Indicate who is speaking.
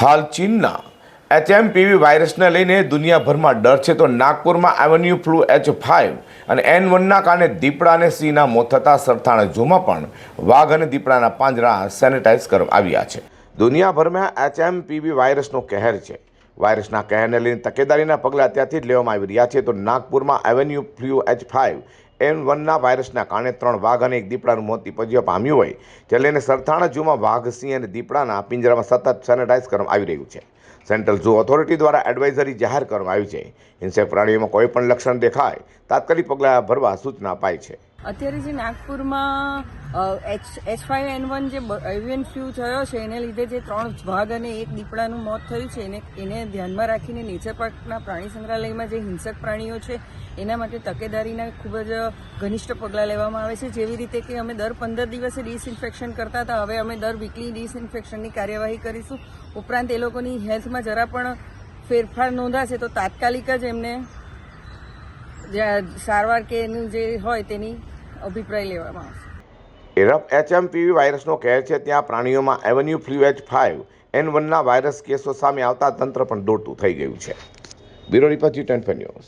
Speaker 1: હાલ ચીનના એચએમપીવી વાયરસને લઈને દુનિયાભરમાં ડર છે. તો નાગપુરમાં એવન્યુ ફ્લૂ એચ ફાઇવ અને એન વનના કારણે દીપડા અને સિંહના મોત થતાં સરથાણા ઝૂમાં પણ વાઘ અને દીપડાના પાંજરા સેનેટાઈઝ કરવામાં આવ્યા છે. દુનિયાભરમાં એચએમપીવી વાયરસનો કહેર છે. વાયરસના કહેરને લઈને તકેદારીના પગલાં અત્યારથી જ લેવામાં આવી રહ્યા છે. તો નાગપુરમાં avian flu H five N વનના વાયરસના કારણે ત્રણ વાઘ અને એક દીપડાનું મોત નિપજ્યું પામ્યું હોય જે લઈને સરથાણા ઝૂમાં વાઘ, સિંહ અને દીપડાના પિંજરામાં સતત સેનેટાઈઝ કરવામાં આવી રહ્યું છે. સેન્ટ્રલ ઝૂ ઓથોરિટી દ્વારા એડવાઇઝરી જાહેર કરવામાં આવી છે. હિંસક પ્રાણીઓમાં કોઈ પણ લક્ષણ દેખાય, તાત્કાલિક પગલાં ભરવા સૂચના અપાઈ છે.
Speaker 2: અત્યારે જે નાગપુરમાં H H five N one જે એવિયન ફ્લૂ થયો છે, એને લીધે જે ત્રણ વાઘ અને એક દીપડાનું મોત થયું છે, એને એને ધ્યાનમાં રાખીને નેચર પાર્કના પ્રાણી સંગ્રહાલયમાં જે હિંસક પ્રાણીઓ છે, એના માટે તકેદારીના ખૂબ જ ઘનિષ્ઠ પગલાં લેવામાં આવે છે. જેવી રીતે કે અમે દર પંદર દિવસે ડિસઇન્ફેક્શન કરતા હતા, હવે અમે દર વીકલી ડિસઇન્ફેક્શનની કાર્યવાહી કરીશું. ઉપરાંત એ લોકોની હેલ્થમાં જરા પણ ફેરફાર નોંધાશે તો તાત્કાલિક જ એમને સારવાર કે એનું જે હોય તેની અભિપ્રાય લેવામાં આવશે.
Speaker 1: એરફ એચએમપીવી વાયરસનો કહેર છે, ત્યાં પ્રાણીઓમાં avian flu H five N વનના virus કેસો સામે આવતા તંત્ર પણ દોડતું થઈ ગયું છે. Bureau report G ten news.